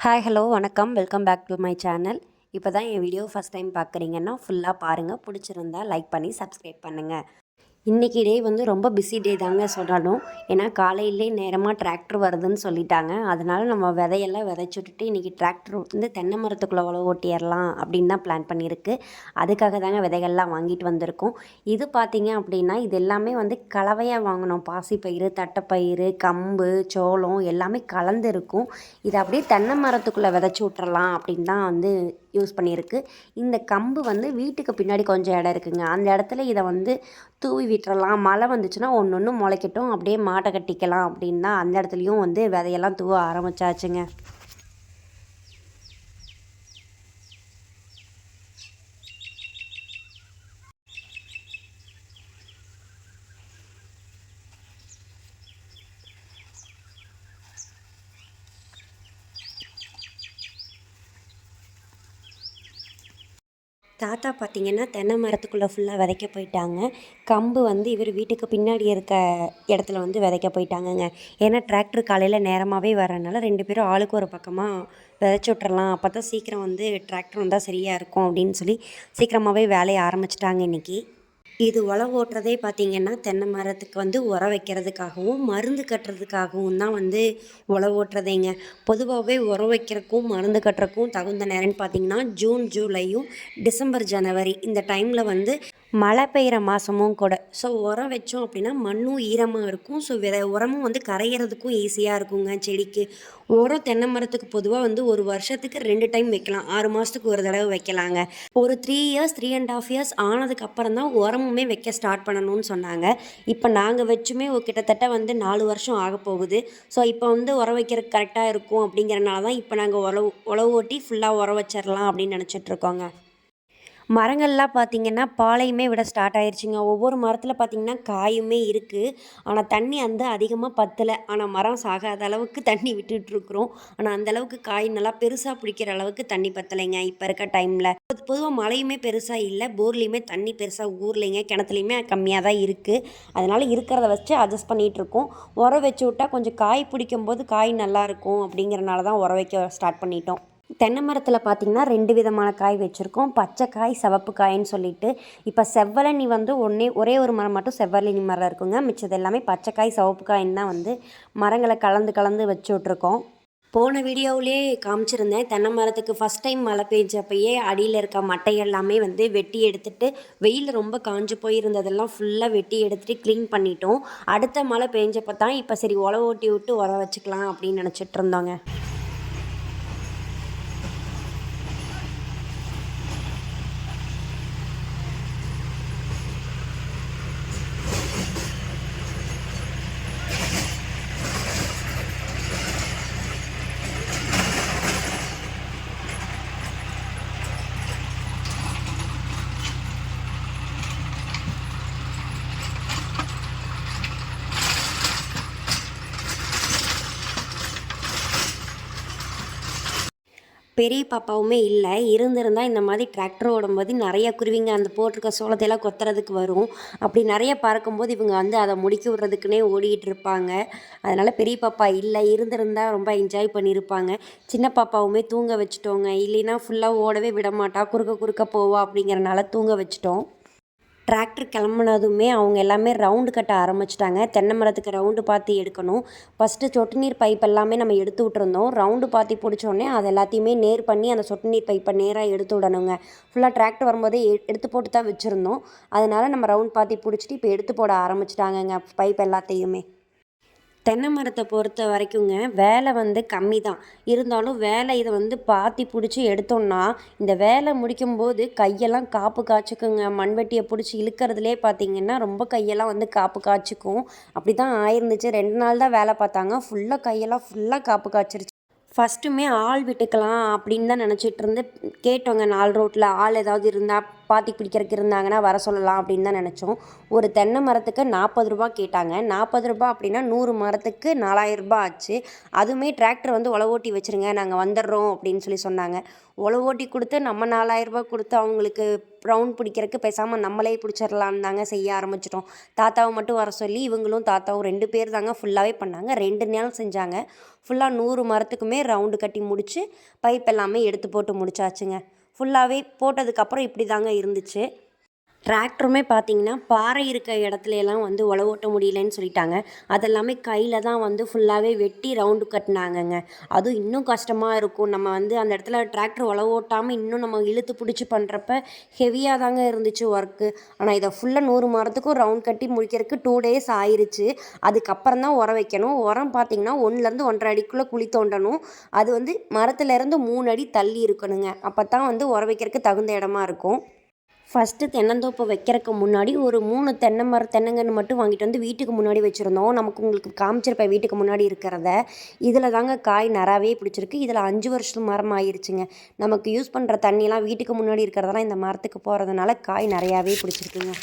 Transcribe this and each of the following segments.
Hi hello வணக்கம். Welcome back to my channel இப்போ தான் என் வீடியோ ஃபஸ்ட் டைம் பார்க்குறீங்கன்னா ஃபுல்லாக பாருங்கள் பிடிச்சிருந்தா லைக் பண்ணி சப்ஸ்கிரைப் பண்ணுங்கள் இன்றைக்கி டே வந்து ரொம்ப பிஸி டே தாங்க சொல்லணும். ஏன்னா காலையிலே நேரமாக டிராக்டர் வருதுன்னு சொல்லிட்டாங்க. அதனால் நம்ம விதையெல்லாம் விதைச்சி விட்டுட்டு இன்றைக்கி டிராக்டர் வந்து தென்னை மரத்துக்குள்ளே உழவு ஓட்டிடலாம் அப்படின்னு தான் பிளான் பண்ணியிருக்கு. அதுக்காக தாங்க விதைகள்லாம் வாங்கிட்டு வந்திருக்கோம். இது பார்த்திங்க அப்படின்னா இது எல்லாமே வந்து கலவையாக வாங்கினோம். பாசிப்பயிறு தட்டைப்பயிறு கம்பு சோளம் எல்லாமே கலந்து இருக்கும். இதை அப்படியே தென்னை மரத்துக்குள்ளே விதைச்சி விட்றலாம் அப்படின்னு தான் வந்து யூஸ் பண்ணியிருக்கு. இந்த கம்பு வந்து வீட்டுக்கு பின்னாடி கொஞ்சம் இடம் இருக்குங்க. அந்த இடத்துல இதை வந்து தூவி விட்டுறலாம். மழை வந்துச்சுன்னா ஒன்று ஒன்று முளைக்கட்டும். அப்படியே மாட்டை கட்டிக்கலாம் அப்படின்னா அந்த இடத்துலையும் வந்து விதையெல்லாம் தூவ ஆரம்பிச்சாச்சுங்க. தாத்தா பார்த்தீங்கன்னா தென்னை மரத்துக்குள்ளே ஃபுல்லாக விதைக்க போயிட்டாங்க. கம்பு வந்து இவர் வீட்டுக்கு பின்னாடி இருக்க இடத்துல வந்து விதைக்க போயிட்டாங்கங்க. ஏன்னா டிராக்டர் காலையில் நேரமாகவே வரனால ரெண்டு பேரும் ஆளுக்கு ஒரு பக்கமாக விதைச்சி விட்றலாம் அப்போ தான் சீக்கிரம் வந்து டிராக்டர் வந்தால் சரியாக இருக்கும் அப்படின்னு சொல்லி சீக்கிரமாகவே வேலையை ஆரம்பிச்சிட்டாங்க இன்றைக்கி இது உழவு ஓட்டுறதே பார்த்திங்கன்னா தென்னை மரத்துக்கு வந்து உரம் வைக்கிறதுக்காகவும் மருந்து கட்டுறதுக்காகவும் தான் வந்து உழவு ஓட்டுறதேங்க. பொதுவாகவே உரம் வைக்கிறதுக்கும் மருந்து கட்டுறதுக்கும் தகுந்த நேரம்னு பார்த்திங்கன்னா ஜூன் ஜூலையும் டிசம்பர் ஜனவரி இந்த டைமில் வந்து மழை பெய்கிற மாதமும் கூட. ஸோ உரம் வச்சோம் அப்படின்னா மண்ணும் ஈரமாக இருக்கும். ஸோ வித உரமும் வந்து கரையிறதுக்கும் ஈஸியாக இருக்குங்க செடிக்கு. உரம் தென்னை மரத்துக்கு பொதுவாக வந்து ஒரு வருஷத்துக்கு ரெண்டு டைம் வைக்கலாம். ஆறு மாதத்துக்கு ஒரு தடவை வைக்கலாங்க. ஒரு three years three and half years ஆனதுக்கு அப்புறம் தான் உரமுமே வைக்க ஸ்டார்ட் பண்ணணும்னு சொன்னாங்க. இப்போ நாங்கள் வச்சுமே கிட்டத்தட்ட வந்து நாலு வருஷம் ஆக போகுது. ஸோ இப்போ வந்து உரம் வைக்கிறதுக்கு கரெக்டாக இருக்கும் அப்படிங்கிறனால தான் இப்போ நாங்கள் உழவு உழவு ஓட்டி ஃபுல்லாக உரம் வச்சிடலாம் அப்படின்னு நினச்சிட்ருக்கோங்க மரங்கள்லாம் பார்த்திங்கன்னா பாலையுமே விட ஸ்டார்ட் ஆயிடுச்சுங்க ஒவ்வொரு மரத்தில் பார்த்திங்கன்னா காயுமே இருக்குது ஆனால் தண்ணி வந்து அதிகமாக பத்தலை. ஆனால் மரம் சாகாத அளவுக்கு தண்ணி விட்டுட்ருக்குறோம் ஆனால் அந்தளவுக்கு காய் நல்லா பெருசாக பிடிக்கிற அளவுக்கு தண்ணி பத்தலைங்க இப்போ இருக்க டைமில் பொதுவாக மழையுமே பெருசாக இல்லை. போர்லேயுமே தண்ணி பெருசாக ஊர்லேங்க கிணத்துலையுமே கம்மியாக தான் இருக்குது அதனால் இருக்கிறத வச்சு அட்ஜஸ்ட் பண்ணிகிட்ருக்கோம் உரம் வச்சு விட்டால் கொஞ்சம் காய் பிடிக்கும் போது காய் நல்லாயிருக்கும் அப்படிங்கிறனால தான் உரம் வைக்க ஸ்டார்ட் பண்ணிட்டோம். தென்னை மரத்தில் பார்த்திங்கன்னா ரெண்டு விதமான காய் வச்சுருக்கோம். பச்சை காய் சவப்பு காயின்னு சொல்லிட்டு இப்போ செவ்வலனி வந்து ஒன்றே ஒரே ஒரு மரம் மட்டும் செவ்வழனி மரம் இருக்குங்க. மிச்சது எல்லாமே பச்சை காய் சவப்பு காயின்னு தான் வந்து மரங்களை கலந்து கலந்து வச்சு விட்ருக்கோம் போன வீடியோவிலே காமிச்சிருந்தேன். தென்னை மரத்துக்கு ஃபஸ்ட் டைம் மழை பெஞ்சப்பயே அடியில் இருக்க மட்டை எல்லாமே வந்து வெட்டி எடுத்துட்டு வெயில் ரொம்ப காஞ்சு போயிருந்ததெல்லாம் ஃபுல்லாக வெட்டி எடுத்துகிட்டு க்ளீன் பண்ணிட்டோம். அடுத்த மழை பெஞ்சப்போ தான் இப்போ சரி உழவு ஓட்டி விட்டு உரம் வச்சுக்கலாம் அப்படின்னு நினச்சிட்டு இருந்தோங்க. பெரிய பாப்பாவுமே இல்லை. இருந்திருந்தால் இந்த மாதிரி டிராக்டர் ஓடும்போது நிறைய குருவிங்க அந்த போட்டிருக்க சோளத்தையெல்லாம் கொத்துறதுக்கு வரும். அப்படி நிறைய பறக்கும்போது இவங்க வந்து அதை முடிக்க விட்றதுக்குனே ஓடிக்கிட்டு இருப்பாங்க. அதனால் பெரிய பாப்பா இல்லை. இருந்திருந்தால் ரொம்ப என்ஜாய் பண்ணியிருப்பாங்க. சின்ன பாப்பாவுமே தூங்க வச்சுட்டோங்க. இல்லைன்னா ஃபுல்லாக ஓடவே விட மாட்டா. குறுக்க குறுக்க போவா அப்படிங்கிறனால தூங்க வச்சுட்டோம். டிராக்டர் கிளம்புனதுமே அவங்க எல்லாமே ரவுண்டு கட்ட ஆரம்பிச்சிட்டாங்க. தென்னை மரத்துக்கு ரவுண்டு பாத்தி எடுக்கணும். ஃபஸ்ட்டு சொட்டு நீர் பைப் எல்லாமே நம்ம எடுத்து விட்ருந்தோம் ரவுண்டு பாத்தி பிடிச்சோடனே அது எல்லாத்தையுமே நேர் பண்ணி அந்த சொட்டு நீர் பைப்பை நேராக எடுத்து விடணுங்க. ஃபுல்லாக டிராக்டர் வரும்போதே எடுத்து போட்டு தான் வச்சுருந்தோம். அதனால் நம்ம ரவுண்ட் பாத்தி பிடிச்சிட்டு இப்போ எடுத்து போட ஆரம்பிச்சிட்டாங்கங்க பைப் எல்லாத்தையுமே. தென்னை மரத்தை பொறுத்த வரைக்குங்க வேலை வந்து கம்மி தான் இருந்தாலும் வேலை இதை வந்து பாத்தி பிடிச்சி எடுத்தோம்னா இந்த வேலை முடிக்கும்போது கையெல்லாம் காப்பு காய்ச்சிக்குங்க. மண்வெட்டியை பிடிச்சி இழுக்கிறதுலே பார்த்தீங்கன்னா ரொம்ப கையெல்லாம் வந்து காப்பு காய்ச்சிக்கும். அப்படி தான் ஆயிருந்துச்சு. ரெண்டு நாள் தான் வேலை பார்த்தாங்க. ஃபுல்லாக கையெல்லாம் ஃபுல்லாக காப்பு காய்ச்சிருச்சு. ஃபஸ்ட்டுமே ஆள் விட்டுக்கலாம் அப்படின்னு தான் நினச்சிட்டு இருந்து கேட்டோங்க நாலு ரோட்டில் ஆள் ஏதாவது இருந்தால் பாத்தி பிடிக்கிறதுக்கு இருந்தாங்கன்னா வர சொல்லலாம் அப்படின்னு தான் நினச்சோம். ஒரு தென்னை மரத்துக்கு நாற்பது ரூபா கேட்டாங்க. நாற்பது ரூபா அப்படின்னா நூறு மரத்துக்கு நாலாயிரம் ரூபாய் ஆச்சு. அதுவுமே டிராக்டர் வந்து உழவோட்டி வச்சுருங்க நாங்கள் வந்துடுறோம் அப்படின்னு சொல்லி சொன்னாங்க. உழவோட்டி கொடுத்து நம்ம நாலாயிரம் கொடுத்து அவங்களுக்கு ரவுண்ட் பிடிக்கிறதுக்கு பேசாமல் நம்மளே பிடிச்சிடலான்னு தாங்க செய்ய ஆரம்பிச்சிட்டோம். தாத்தாவை மட்டும் வர சொல்லி இவங்களும் தாத்தாவும் ரெண்டு பேர் தாங்க ஃபுல்லாகவே பண்ணாங்க. ரெண்டு நாள் செஞ்சாங்க. ஃபுல்லாக நூறு மரத்துக்குமே ரவுண்டு கட்டி முடித்து பைப் எல்லாமே எடுத்து போட்டு முடிச்சாச்சுங்க. ஃபுல்லாகவே போட்டதுக்கப்புறம் இப்படி தாங்க இருந்துச்சு. டிராக்டருமே பார்த்தீங்கன்னா பாறை இருக்க இடத்துலலாம் வந்து உழவு ஓட்ட முடியலன்னு சொல்லிட்டாங்க. அதெல்லாமே கையில் தான் வந்து ஃபுல்லாகவே வெட்டி ரவுண்டு கட்டினாங்கங்க. அதுவும் இன்னும் கஷ்டமாக இருக்கும். நம்ம வந்து அந்த இடத்துல டிராக்டர் உழவு ஓட்டாமல் இன்னும் நம்ம இழுத்து பிடிச்சி பண்ணுறப்ப ஹெவியாக தாங்க இருந்துச்சு ஒர்க்கு ஆனால் இதை ஃபுல்லாக நூறு மரத்துக்கும் ரவுண்ட் கட்டி முடிக்கிறதுக்கு டூ டேஸ் ஆயிடுச்சு அதுக்கப்புறம் தான் உரம் வைக்கணும். உரம் பார்த்தீங்கன்னா ஒன்றுலேருந்து ஒன்றரை அடிக்குள்ளே குழி தோண்டணும். அது வந்து மரத்துலேருந்து மூணு அடி தள்ளி இருக்கணுங்க. அப்போ தான் வந்து உரம் வைக்கிறதுக்கு தகுந்த இடமா இருக்கும். ஃபஸ்ட்டு தென்னந்தோப்பு வைக்கிறதுக்கு முன்னாடி ஒரு மூணு தென்னை மரம் தென்னங்கன்று மட்டும் வாங்கிட்டு வந்து வீட்டுக்கு முன்னாடி வச்சுருந்தோம். நமக்கு உங்களுக்கு காமிச்சிருப்பேன் வீட்டுக்கு முன்னாடி இருக்கிறத. இதில் தாங்க காய் நிறாவே பிடிச்சிருக்கு. இதில் அஞ்சு வருஷம் மரம் ஆயிருச்சுங்க. நமக்கு யூஸ் பண்ணுற தண்ணியெலாம் வீட்டுக்கு முன்னாடி இருக்கிறதெல்லாம் இந்த மரத்துக்கு போகிறதுனால காய் நிறையாவே பிடிச்சிருக்குங்க.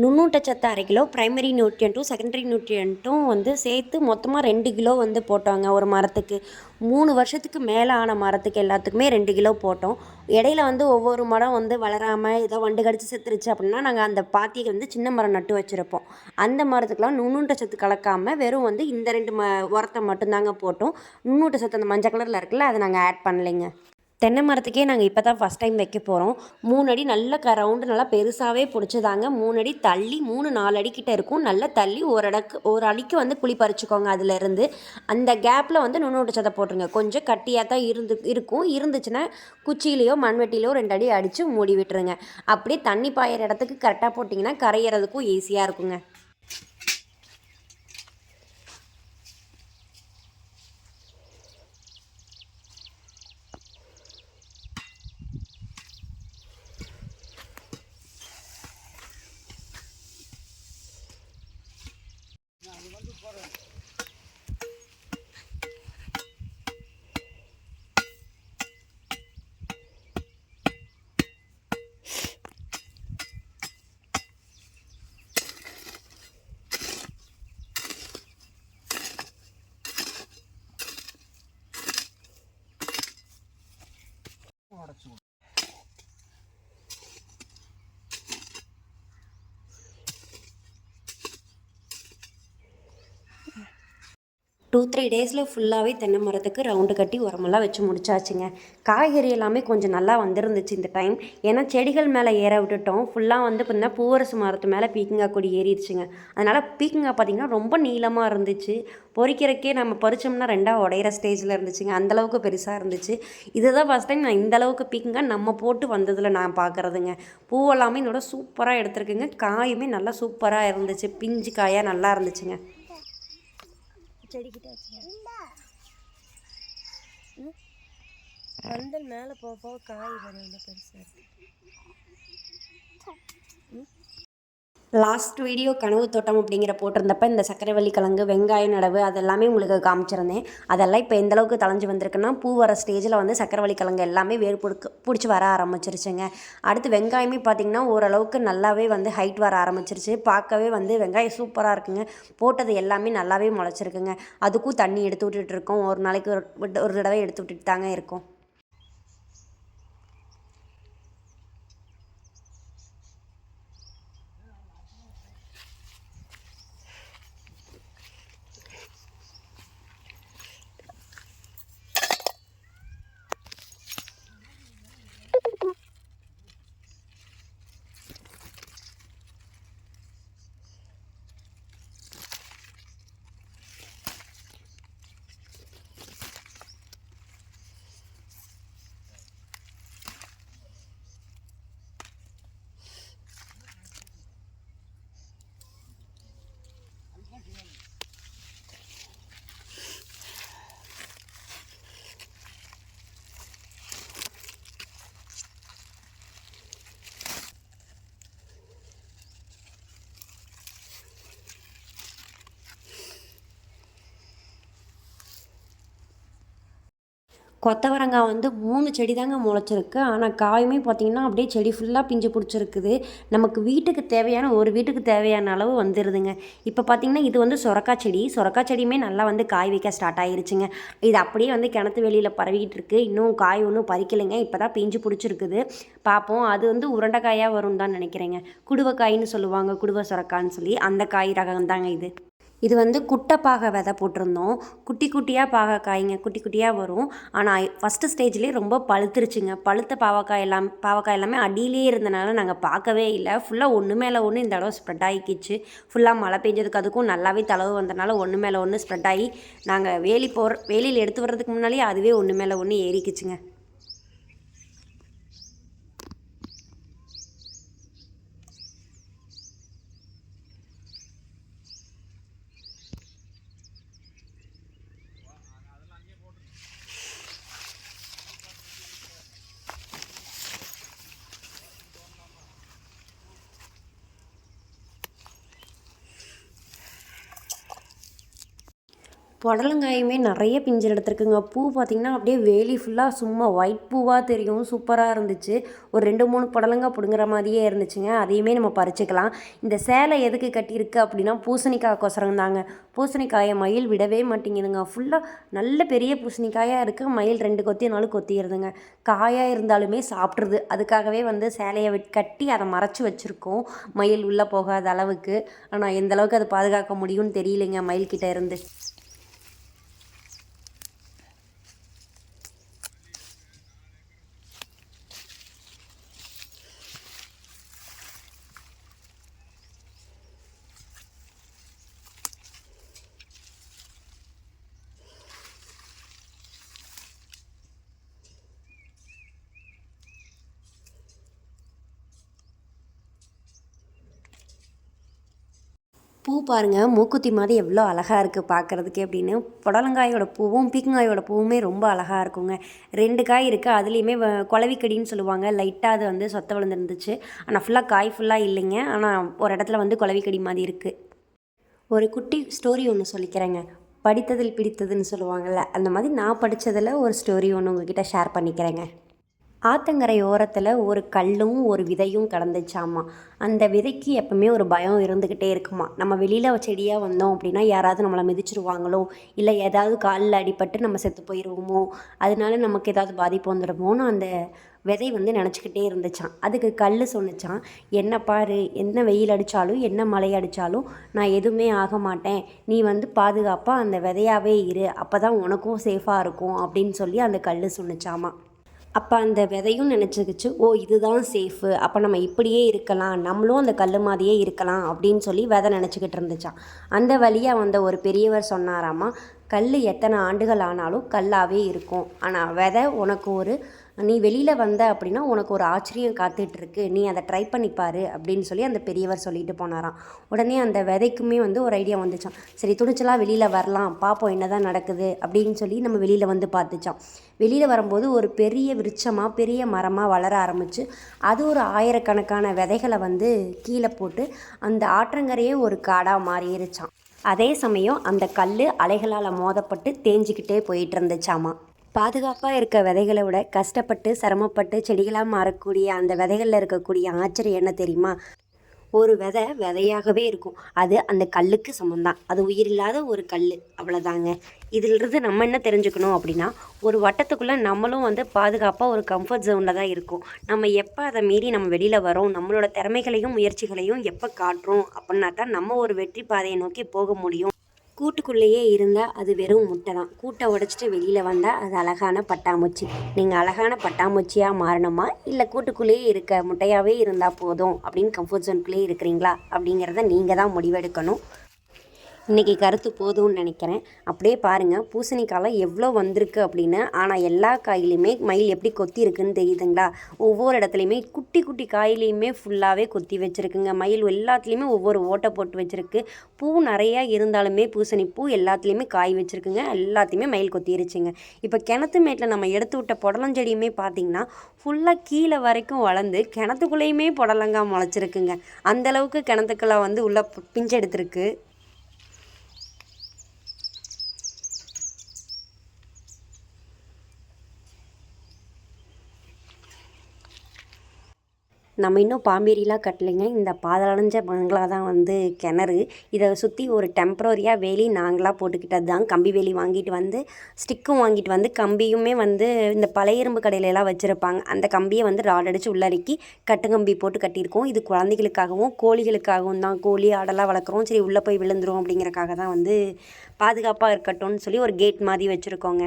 நுண்ணூட்டச்சத்து அரை கிலோ ப்ரைமரி நியூட்ரியன்ட்டும் செகண்டரி நியூட்ரியன்ட்டும் வந்து சேர்த்து மொத்தமாக ரெண்டு கிலோ வந்து போட்டோங்க ஒரு மரத்துக்கு. மூணு வருஷத்துக்கு மேலே ஆன மரத்துக்கு எல்லாத்துக்குமே ரெண்டு கிலோ போட்டோம். இடையில வந்து ஒவ்வொரு மரம் வந்து வளராமல் ஏதோ வண்டு கடிச்சு செத்துருச்சு அப்படின்னா நாங்கள் அந்த பாத்தியை வந்து சின்ன மரம் நட்டு வச்சுருப்போம். அந்த மரத்துக்கெலாம் நுண்ணூட்டச்சத்து கலக்காமல் வெறும் வந்து இந்த ரெண்டு ம உரத்தை மட்டும்தாங்க போட்டோம். நுண்ணூட்டச்சத்து அந்த மஞ்சள் கலரில் இருக்குல்ல அதை நாங்கள் ஆட் பண்ணலைங்க. தென்னை மரத்துக்கே நாங்கள் இப்போ தான் ஃபஸ்ட் டைம் வைக்க போகிறோம் மூணு அடி நல்ல க ரவுண்டு நல்லா பெருசாகவே பிடிச்சதாங்க. மூணு அடி தள்ளி மூணு நாலு அடிக்கிட்ட இருக்கும். நல்லா தள்ளி ஒரு அடக்கு ஒரு அடிக்கு வந்து குழி பறிச்சுக்கோங்க அதுலேருந்து. அந்த கேப்பில் வந்து நுண்ணோட்டு சதை போட்டுருங்க. கொஞ்சம் கட்டியாக தான் இருந்து இருக்கும். இருந்துச்சுன்னா குச்சியிலையோ மண்வெட்டிலையோ ரெண்டு அடி அடித்து மூடி விட்டுருங்க. அப்படியே தண்ணி பாயிற இடத்துக்கு கரெக்டாக போட்டிங்கன்னா கரையிறதுக்கும் ஈஸியாக இருக்குங்க. டூ த்ரீ டேஸில் ஃபுல்லாகவே தென்னை மரத்துக்கு ரவுண்டு கட்டி உரமெல்லாம் வச்சு முடிச்சாச்சுங்க. காய்கறி எல்லாமே கொஞ்சம் நல்லா வந்துருந்துச்சு இந்த டைம் ஏன்னா செடிகள் மேலே ஏற விட்டுட்டோம். ஃபுல்லாக வந்து பார்த்தீங்கன்னா பூவரசு மரத்து மேலே பீக்கங்காய் கொடி ஏறிடுச்சுங்க. அதனால் பீக்கங்காய் பார்த்திங்கன்னா ரொம்ப நீளமாக இருந்துச்சு. பொறிக்கிறக்கே நம்ம பறிச்சோம்னா ரெண்டாக உடையிற ஸ்டேஜில் இருந்துச்சுங்க. அந்தளவுக்கு பெருசாக இருந்துச்சு. இதுதான் ஃபஸ்ட் டைம் நான் இந்த அளவுக்கு பீக்கங்காய் நம்ம போட்டு வந்ததில் நான் பார்க்குறதுங்க பூவெல்லாமே இதோட சூப்பராக எடுத்துருக்குங்க. காயுமே நல்லா சூப்பராக இருந்துச்சு. பிஞ்சு காயாக நல்லா இருந்துச்சுங்க. செடிக்கிட்ட பந்தல் மேலே போக போக காய் வரும் பெருசாக இருக்கு. லாஸ்ட் வீடியோ கனவு தோட்டம் அப்படிங்கிற போட்டிருந்தப்ப இந்த சக்கரைவள்ளி கிழங்கு வெங்காயம் நடவு அதெல்லாமே உங்களுக்கு காமிச்சிருந்தேன். அதெல்லாம் இப்போ எந்த அளவுக்கு தலைஞ்சு வந்திருக்குன்னா பூ வர ஸ்டேஜில் வந்து சக்கரைவள்ளி கிழங்கு எல்லாமே வேர் பிடிக்க பிடிச்சி வர ஆரம்பிச்சிருச்சுங்க. அடுத்து வெங்காயமே பார்த்திங்கன்னா ஓரளவுக்கு நல்லாவே வந்து ஹைட் வர ஆரம்பிச்சிருச்சு. பார்க்கவே வந்து வெங்காயம் சூப்பராக இருக்குங்க. போட்டது எல்லாமே நல்லாவே முளைச்சிருக்குங்க. அதுக்கும் தண்ணி எடுத்து விட்டுட்டு இருக்கோம். ஒரு நாளைக்கு ஒரு ஒரு தடவை எடுத்து விட்டுட்டு தாங்க இருக்கும். கொத்தவரங்காய் வந்து மூணு செடி தாங்க முளைச்சிருக்கு. ஆனால் காயுமே பார்த்திங்கன்னா அப்படியே செடி ஃபுல்லாக பிஞ்சு பிடிச்சிருக்குது. நமக்கு வீட்டுக்கு தேவையான ஒரு வீட்டுக்கு தேவையான அளவு வந்துடுதுங்க இப்போ பார்த்திங்கன்னா இது வந்து சுரக்காய் செடி. சுரக்காய் செடியுமே நல்லா வந்து காய் வைக்க ஸ்டார்ட் ஆகிருச்சுங்க இது அப்படியே வந்து கிணத்து வெளியில் பரவிக்கிட்டு இருக்கு. இன்னும் காய் ஒன்றும் பறிக்கலைங்க. இப்போ தான் பிஞ்சு பிடிச்சிருக்குது. பார்ப்போம் அது வந்து உருண்டைக்காயாக வரும் தான் நினைக்கிறேங்க. குடுவைக்காயின்னு சொல்லுவாங்க. குடுவை சுரக்கான்னு சொல்லி அந்த காய் ரகம் தாங்க இது. இது வந்து குட்டை பாகை விதை போட்டிருந்தோம். குட்டி குட்டியாக பாகக்காய்ங்க குட்டி குட்டியாக வரும். ஆனால் ஃபஸ்ட்டு ஸ்டேஜ்லேயே ரொம்ப பழுத்துருச்சுங்க. பழுத்த பாவக்காய் எல்லாம் பாவக்காய் எல்லாமே அடியிலே இருந்தனால நாங்கள் பார்க்கவே இல்லை. ஃபுல்லாக ஒன்று மேலே ஒன்று இந்த தடவை ஸ்ப்ரெட் ஆகிக்கிச்சு ஃபுல்லாக மழை பெஞ்சதுக்கு அதுக்கும் நல்லாவே தளவு வந்தனால ஒன்று மேலே ஒன்று ஸ்ப்ரெட் ஆகி நாங்கள் வேலி போகிற வேலியில் எடுத்து வர்றதுக்கு முன்னாலே அதுவே ஒன்று மேலே ஒன்று ஏறிக்கிச்சுங்க. புடலங்காயுமே நிறைய பிஞ்சு எடுத்துருக்குங்க. பூ பார்த்திங்கன்னா அப்படியே வேலி ஃபுல்லாக சும்மா ஒயிட் பூவாக தெரியும். சூப்பராக இருந்துச்சு. ஒரு ரெண்டு மூணு புடலங்காய் பிடுங்குற மாதிரியே இருந்துச்சுங்க. அதையுமே நம்ம பறிச்சுக்கலாம். இந்த சேலை எதுக்கு கட்டியிருக்கு அப்படின்னா பூசணிக்காய் கொசரம் தாங்க. பூசணிக்காயை மயில் விடவே மாட்டேங்குதுங்க. ஃபுல்லாக நல்ல பெரிய பூசணிக்காயாக இருக்குது மயில் ரெண்டு கொத்தினாலும் கொத்திடுதுங்க காயாக இருந்தாலுமே சாப்பிட்ருது அதுக்காகவே வந்து சேலையை கட்டி அதை மறைச்சி வச்சுருக்கோம். மயில் உள்ளே போகாத அளவுக்கு. ஆனால் எந்த அளவுக்கு அதை பாதுகாக்க முடியும்னு தெரியலைங்க. மயில்கிட்ட இருந்து. பூ பாருங்கள் மூக்குத்தி மாதிரி எவ்வளோ அழகாக இருக்குது பார்க்குறதுக்கு அப்படின்னு. புடலங்காயோட பூவும் பீக்கங்காயோட பூவுமே ரொம்ப அழகாக இருக்குங்க. ரெண்டு காய் இருக்குது அதுலேயுமே வ- குளவிக்கடின்னு சொல்லுவாங்க. லைட்டாக அது வந்து சொத்த விழுந்துருந்துச்சு. ஆனால் ஃபுல்லாக காய் ஃபுல்லாக இல்லைங்க. ஆனால் ஒரு இடத்துல வந்து குளவிக்கடி மாதிரி இருக்குது ஒரு குட்டி ஸ்டோரி ஒன்று சொல்லிக்கிறேங்க. படித்ததில் பிடித்ததுன்னு சொல்லுவாங்கள்ல அந்த மாதிரி நான் படித்ததில் ஒரு ஸ்டோரி ஒன்று உங்ககிட்ட ஷேர் பண்ணிக்கிறேங்க. ஆத்தங்கரை ஓரத்தில் ஒரு கல்லும் ஒரு விதையும் கடந்துச்சாமா? அந்த விதைக்கு எப்பவுமே ஒரு பயம் இருந்துக்கிட்டே இருக்குமா? நம்ம வெளியில் செடியாக வந்தோம் அப்படின்னா யாராவது நம்மளை மிதிச்சிருவாங்களோ? இல்லை ஏதாவது காலில் அடிபட்டு நம்ம செத்து போயிடுவோமோ அதனால நமக்கு ஏதாவது பாதிப்பு வந்துடுமோன்னு அந்த விதை வந்து நினச்சிக்கிட்டே இருந்துச்சான் அதுக்கு கல் சொன்னிச்சான் என்ன பாரு என்ன வெயில் அடித்தாலும் என்ன மழை அடித்தாலும் நான் எதுவுமே ஆக மாட்டேன். நீ வந்து பாதுகாப்பாக அந்த விதையாவே இரு. அப்போ தான் உனக்கும் சேஃபாக இருக்கும். அப்படின்னு சொல்லி அந்த கல் சொன்னிச்சாமா? அப்போ அந்த விதையும் நினச்சிக்கிச்சு ஓ இதுதான் சேஃபு அப்போ நம்ம இப்படியே இருக்கலாம். நம்மளும் அந்த கல் மாதிரியே இருக்கலாம். அப்படின்னு சொல்லி விதை நினச்சிக்கிட்டு இருந்துச்சான் அந்த வழியாக வந்த ஒரு பெரியவர் சொன்னாராமா கல் எத்தனை ஆண்டுகள் ஆனாலும் கல்லாகவே இருக்கும். ஆனால் விதை உனக்கு ஒரு நீ வெளியில் வந்த அப்படின்னா உனக்கு ஒரு ஆச்சரியம் காத்துட்ருக்கு. நீ அதை ட்ரை பண்ணிப்பார் அப்படின்னு சொல்லி அந்த பெரியவர் சொல்லிட்டு போனாராம். உடனே அந்த விதைக்குமே வந்து ஒரு ஐடியா வந்துச்சான் சரி துணிச்சலாக வெளியில் வரலாம். பார்ப்போம் என்ன தான் நடக்குது அப்படின்னு சொல்லி நம்ம வெளியில் வந்து பார்த்துச்சான் வெளியில் வரும்போது ஒரு பெரிய விருட்சமாக பெரிய மரமாக வளர ஆரம்பிச்சு அது ஒரு ஆயிரக்கணக்கான விதைகளை வந்து கீழே போட்டு அந்த ஆற்றங்கரையே ஒரு காடாக மாறிடுச்சான் அதே சமயம் அந்த கல் அலைகளால் மோதப்பட்டு தேஞ்சிக்கிட்டே போயிட்டு இருந்துச்சாமா. பாதுகாப்பாக இருக்க விதைகளை விட கஷ்டப்பட்டு சிரமப்பட்டு செடிகளாக மாறக்கூடிய அந்த விதைகளில் இருக்கக்கூடிய ஆச்சரியம் என்ன தெரியுமா? ஒரு விதை விதையாகவே இருக்கும். அது அந்த கல்லுக்கு சமந்தான் அது உயிரில்லாத ஒரு கல் அவ்வளோதாங்க இதிலிருந்து நம்ம என்ன தெரிஞ்சுக்கணும் அப்படின்னா ஒரு வட்டத்துக்குள்ளே நம்மளும் வந்து பாதுகாப்பாக ஒரு கம்ஃபர்ட் ஜோனில் தான் இருக்கும். நம்ம எப்போ அதை மீறி நம்ம வெளியில் வரோம்? நம்மளோட திறமைகளையும் முயற்சிகளையும் எப்போ காட்டுறோம்? அப்படின்னா தான் நம்ம ஒரு வெற்றி பாதையை நோக்கி போக முடியும். கூட்டுக்குள்ளேயே இருந்தால் அது வெறும் முட்டை தான் கூட்டை உடைச்சிட்டு வெளியில் வந்தால் அது அழகான பட்டாம்பூச்சி. நீங்கள் அழகான பட்டாம்பூச்சியாக மாறணுமா? இல்லை கூட்டுக்குள்ளேயே இருக்க முட்டையாகவே இருந்தால் போதும் அப்படின்னு கம்ஃபர்ட் ஜோனுக்குள்ளேயே இருக்கிறீங்களா? அப்படிங்கிறத நீங்கள் தான் முடிவெடுக்கணும். இன்றைக்கி கருத்து போதும்னு நினைக்கிறேன். அப்படியே பாருங்கள் பூசணிக்காயில் எவ்வளோ வந்திருக்கு அப்படின்னு. ஆனால் எல்லா காயிலையுமே மயில் எப்படி கொத்தி இருக்குன்னு தெரியுதுங்களா? ஒவ்வொரு இடத்துலையுமே குட்டி குட்டி காயிலையுமே ஃபுல்லாகவே கொத்தி வச்சுருக்குங்க. மயில் எல்லாத்துலேயுமே ஒவ்வொரு ஓட்டை போட்டு வச்சுருக்கு. பூ நிறையா இருந்தாலுமே பூசணி பூ எல்லாத்துலேயுமே காய் வச்சுருக்குங்க. எல்லாத்தையுமே மயில் கொத்திருச்சுங்க. இப்போ கிணத்து மேட்டில் நம்ம எடுத்து விட்ட புடலஞ்செடியுமே பார்த்திங்கன்னா ஃபுல்லாக கீழே வரைக்கும் வளர்ந்து கிணத்துக்குள்ளேயுமே புடலங்காய் முளைச்சிருக்குங்க. அந்தளவுக்கு கிணத்துக்கெல்லாம் வந்து உள்ளே பிஞ்சு நம்ம இன்னும் பாம்பேரிலாம் கட்டலைங்க. இந்த பாதளஞ்ச பங்களா தான் வந்து கிணறு. இதை சுற்றி ஒரு டெம்ப்ரரியாக வேலி நாங்களாக போட்டுக்கிட்டது தான். கம்பி வேலி வாங்கிட்டு வந்து ஸ்டிக்கும் வாங்கிட்டு வந்து கம்பியுமே வந்து இந்த பழைய இரும்பு கடையிலலாம் வச்சுருப்பாங்க. அந்த கம்பியை வந்து ராட் அடித்து உள்ளடக்கி கட்டுக்கம்பி போட்டு கட்டியிருக்கோம். இது குழந்தைகளுக்காகவும் கோழிகளுக்காகவும் தான். கோழி ஆடெல்லாம் வளர்க்குறோம். சரி உள்ளே போய் விழுந்துரும் அப்படிங்கிறக்காக தான் வந்து பாதுகாப்பாக இருக்கட்டும்னு சொல்லி ஒரு கேட் மாதிரி வச்சுருக்கோங்க.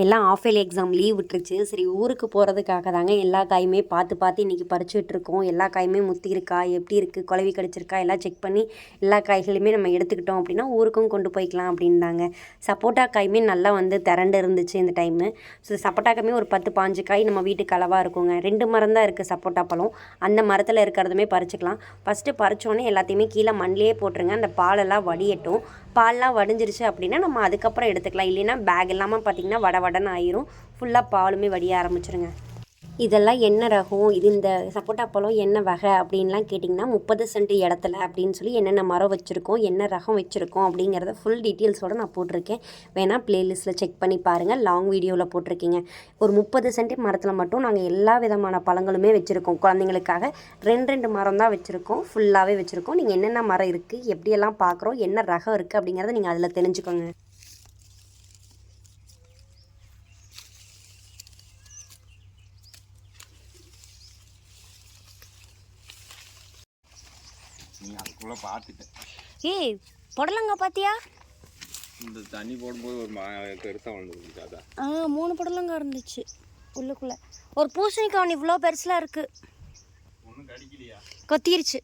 எல்லாம் ஆஃப் இயர்லி எக்ஸாம் லீவ் விட்டுருச்சு. சரி ஊருக்கு போகிறதுக்காக தாங்க எல்லா காயுமே பார்த்து பார்த்து இன்றைக்கி பறிச்சு இருக்கோம். எல்லா காயுமே முத்தி இருக்கா? எப்படி இருக்குது குழவி கடிச்சிருக்கா? எல்லாம் செக் பண்ணி எல்லா காய்களையுமே நம்ம எடுத்துக்கிட்டோம் அப்படின்னா ஊருக்கும் கொண்டு போய்க்கலாம் அப்படின்னாங்க சப்போட்டா காயுமே நல்லா வந்து திரண்டு இருந்துச்சு இந்த டைமு ஸோ சப்போட்டா காயுமே ஒரு பத்து பாஞ்சு காய் நம்ம வீட்டுக்கு அளவாக இருக்குங்க. ரெண்டு மரம் தான் இருக்குது சப்போட்டா பழம். அந்த மரத்தில் இருக்கிறதுமே பறிச்சுக்கலாம். ஃபஸ்ட்டு பறிச்சோன்னே எல்லாத்தையுமே கீழே மண்ணிலே போட்டுருங்க. அந்த பாலெல்லாம் வடியட்டும். பால்லாம் வடிஞ்சிருச்சு அப்படின்னா நம்ம அதுக்கப்புறம் எடுத்துக்கலாம். இல்லைன்னா பேக் இல்லாமல் பார்த்திங்கன்னா வட வடன்னு ஆயிரும். ஃபுல்லாக பாலுமே வடிய ஆரம்பிச்சிருங்க. இதெல்லாம் என்ன ரகம்? இது இந்த சப்போட்டா பழம் என்ன வகை அப்படின்லாம் கேட்டிங்கன்னா முப்பது சென்ட் இடத்துல அப்படின்னு சொல்லி என்னென்ன மரம் வச்சுருக்கோம் என்ன ரகம் வச்சுருக்கோம் அப்படிங்கிறத ஃபுல் டீட்டெயில்ஸோடு நான் போட்டிருக்கேன். வேணால் ப்ளேலிஸ்ட்டில் செக் பண்ணி பாருங்கள் லாங் வீடியோவில் போட்டிருக்கீங்க. ஒரு முப்பது சென்ட் மரத்தில் மட்டும் நாங்கள் எல்லா விதமான பழங்களுமே வச்சுருக்கோம். குழந்தைங்களுக்காக ரெண்டு ரெண்டு மரம் தான் வச்சுருக்கோம். ஃபுல்லாகவே வச்சுருக்கோம். நீங்கள் என்னென்ன மரம் இருக்குது எப்படியெல்லாம் பார்க்குறோம் என்ன ரகம் இருக்குது அப்படிங்கிறத நீங்கள் அதில் தெரிஞ்சுக்கோங்க. நீ அதுக்குள்ள பார்த்துட்ட ஏய் புடலங்க பாத்தியா? இந்த தண்ணி போடும்போது ஒரு பெருசாக அதான். ஆ மூணு புடலங்க இருந்துச்சு உள்ளுக்குள்ள. ஒரு பூசணிக்காய் இவ்வளோ பெருசுலாம் இருக்கு. ஒன்றும் கடிக்கலையா? கொத்திருச்சு.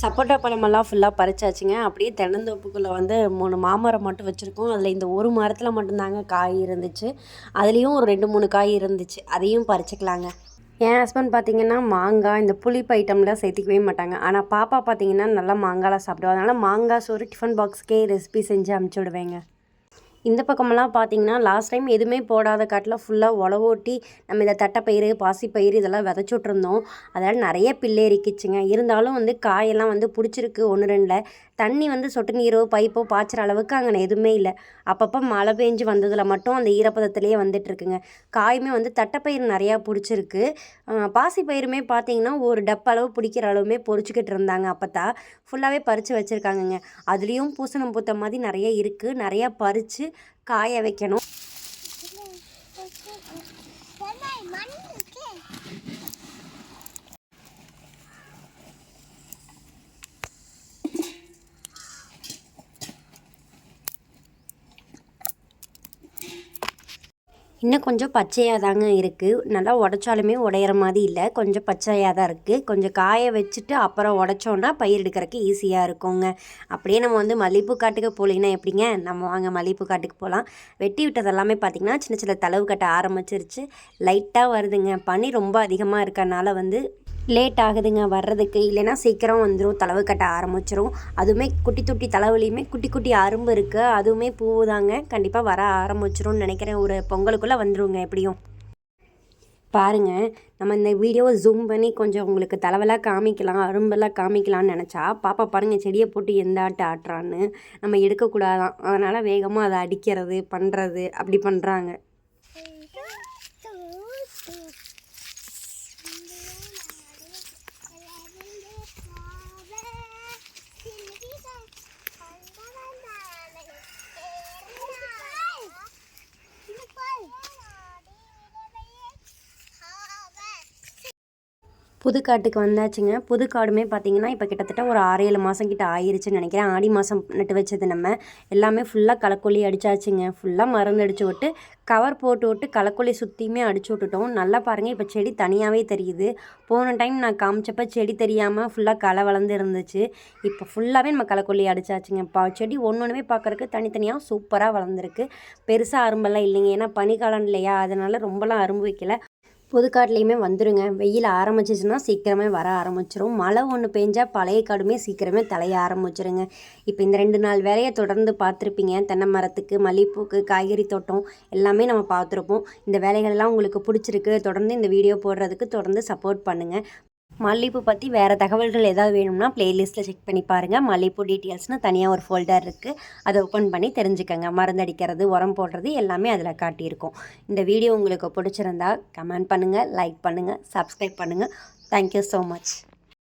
சப்போட்டா பழமெல்லாம் ஃபுல்லாக பறிச்சாச்சுங்க. அப்படியே தென்னந்தோப்புக்குள்ளே வந்து மூணு மாமரம் மட்டும் வச்சுருக்கோம். அதில் இந்த ஒரு மரத்தில் மட்டும்தாங்க காய் இருந்துச்சு. அதுலேயும் ஒரு ரெண்டு மூணு காய் இருந்துச்சு. அதையும் பறிச்சுக்கலாங்க. என் ஹஸ்பண்ட் பார்த்தீங்கன்னா மாங்காய் இந்த புளிப்பு ஐட்டம்லாம் சேர்த்திக்கவே மாட்டாங்க. ஆனால் பாப்பா பார்த்தீங்கன்னா நல்லா மாங்காய்லாம் சாப்பிடுவோம் அதனால் மாங்காய் சோறு டிஃபன் பாக்ஸ்க்கே ரெசிபி செஞ்சு அமுச்சு விடுவேங்க. இந்த பக்கமெல்லாம் பார்த்தீங்கன்னா லாஸ்ட் டைம் எதுவுமே போடாத காட்டில் ஃபுல்லாக உழவோட்டி நம்ம இந்த தட்டைப்பயிறு பாசிப்பயிறு இதெல்லாம் விதைச்சி விட்ருந்தோம் அதனால் நிறைய பில்லேறிக்குச்சுங்க இருந்தாலும் வந்து காயெல்லாம் வந்து பிடிச்சிருக்கு ஒன்று ரெண்டில். தண்ணி வந்து சொட்டு நீரோ பைப்போ பாய்ச்சிற அளவுக்கு அங்கே எதுவுமே இல்லை. அப்பப்போ மழை பெஞ்சு வந்ததில் மட்டும் அந்த ஈரப்பதத்துலேயே வந்துட்டுருக்குங்க. காயுமே வந்து தட்டைப்பயிறு நிறையா பிடிச்சிருக்கு. பாசிப்பயிருமே பார்த்தீங்கன்னா ஒரு டப்பளவு பிடிக்கிற அளவுமே பொறிச்சிக்கிட்டு இருந்தாங்க அப்போத்தா ஃபுல்லாகவே பறித்து வச்சுருக்காங்கங்க. அதுலேயும் பூசணம் பூத்த மாதிரி நிறைய இருக்குது நிறையா பறித்து காய வைக்கணும். இன்னும் கொஞ்சம் பச்சையாக தாங்க இருக்குது நல்லா உடச்சாலுமே உடையிற மாதிரி இல்லை. கொஞ்சம் பச்சையாக தான் இருக்குது கொஞ்சம் காய வச்சுட்டு அப்புறம் உடச்சோன்னா பயிர் எடுக்கிறதுக்கு ஈஸியாக இருக்குங்க. அப்படியே நம்ம வந்து மல்லிகைப்பூ காட்டுக்கு போகலிங்கன்னா எப்படிங்க? நம்ம வாங்க மல்லிகைப்பூ காட்டுக்கு போகலாம் வெட்டி விட்டது எல்லாமே பார்த்திங்கன்னா சின்ன சின்ன தளவு கட்ட ஆரம்பிச்சிருச்சு. லைட்டாக வருதுங்க. பனி ரொம்ப அதிகமாக இருக்கனால வந்து லேட் ஆகுதுங்க வர்றதுக்கு. இல்லைன்னா சீக்கிரம் வந்துடும் தளவு கட்ட ஆரம்பிச்சிரும். அதுவுமே குட்டி துட்டி தலைவலியுமே குட்டி குட்டி அரும்பு இருக்குது அதுவுமே பூதாங்க கண்டிப்பாக வர ஆரம்பிச்சிரும்னு நினைக்கிறேன். ஒரு பொங்கலுக்குள்ளே வந்துருங்க எப்படியும். பாருங்க நம்ம இந்த வீடியோவை ஜூம் பண்ணி கொஞ்சம் உங்களுக்கு தலைவலாக காமிக்கலாம் அரும்பெல்லாம் காமிக்கலாம்னு நினச்சா பாப்பா பாருங்கள் செடியை போட்டு எந்த ஆட்டு ஆட்டுறான்னு. நம்ம எடுக்கக்கூடாதான். அதனால் வேகமாக அதை அடிக்கிறது பண்ணுறது அப்படி பண்ணுறாங்க புதுக்காட்டுக்கு வந்தாச்சுங்க. புதுக்காடுமே பார்த்தீங்கன்னா இப்போ கிட்டத்தட்ட ஒரு ஆறு ஏழு மாதம் கிட்ட ஆயிருச்சுன்னு நினைக்கிறேன். ஆடி மாதம் நட்டு வச்சது நம்ம. எல்லாமே ஃபுல்லாக களைக்கொல்லி அடித்தாச்சுங்க ஃபுல்லாக மருந்து அடிச்சு விட்டு கவர் போட்டு விட்டு களைக்கொல்லி சுற்றியுமே அடிச்சு விட்டுட்டோம். நல்லா பாருங்கள் இப்போ செடி தனியாகவே தெரியுது. போன டைம் நான் காமிச்சப்ப செடி தெரியாமல் ஃபுல்லாக களை வளர்ந்து இருந்துச்சு. இப்போ ஃபுல்லாகவே நம்ம களைக்கொல்லி அடிச்சாச்சுங்க. பா செடி ஒன்று ஒன்றுமே பார்க்குறக்கு தனித்தனியாக சூப்பராக வளர்ந்துருக்கு. பெருசாக அரும்பெல்லாம் இல்லைங்க. ஏன்னா பனிக்காலம் இல்லையா? அதனால் ரொம்பலாம் அரும்பு வைக்கல. புதுக்காட்டுலேயுமே வந்துருங்க. வெயில் ஆரம்பிச்சிச்சுன்னா சீக்கிரமே வர ஆரம்பிச்சிரும். மழை ஒன்று பெஞ்சால் பழைய காடுமே சீக்கிரமே தலைய ஆரம்பிச்சிருங்க. இப்போ இந்த ரெண்டு நாள் வேலையை தொடர்ந்து பார்த்துருப்பீங்க. தென்னை மரத்துக்கு மல்லிகைப்பூக்கு காய்கறி தோட்டம் எல்லாமே நம்ம பார்த்துருப்போம். இந்த வேலைகள்லாம் உங்களுக்கு பிடிச்சிருக்கு. தொடர்ந்து இந்த வீடியோ போடுறதுக்கு தொடர்ந்து சப்போர்ட் பண்ணுங்கள் மல்லிகைப்பூ பற்றி வேறு தகவல்கள் ஏதாவது வேணும்னா ப்ளேலிஸ்ட்டில் செக் பண்ணி பாருங்கள் மல்லிகைப்பூ டீட்டெயில்ஸ்னு தனியாக ஒரு ஃபோல்டர் இருக்குது அதை ஓப்பன் பண்ணி தெரிஞ்சுக்கோங்க. மருந்தடிக்கிறது உரம் போடுறது எல்லாமே அதில் காட்டியிருக்கோம். இந்த வீடியோ உங்களுக்கு பிடிச்சிருந்தா கமெண்ட் பண்ணுங்கள் லைக் பண்ணுங்கள் சப்ஸ்கிரைப் பண்ணுங்கள் தேங்க்யூ ஸோ மச்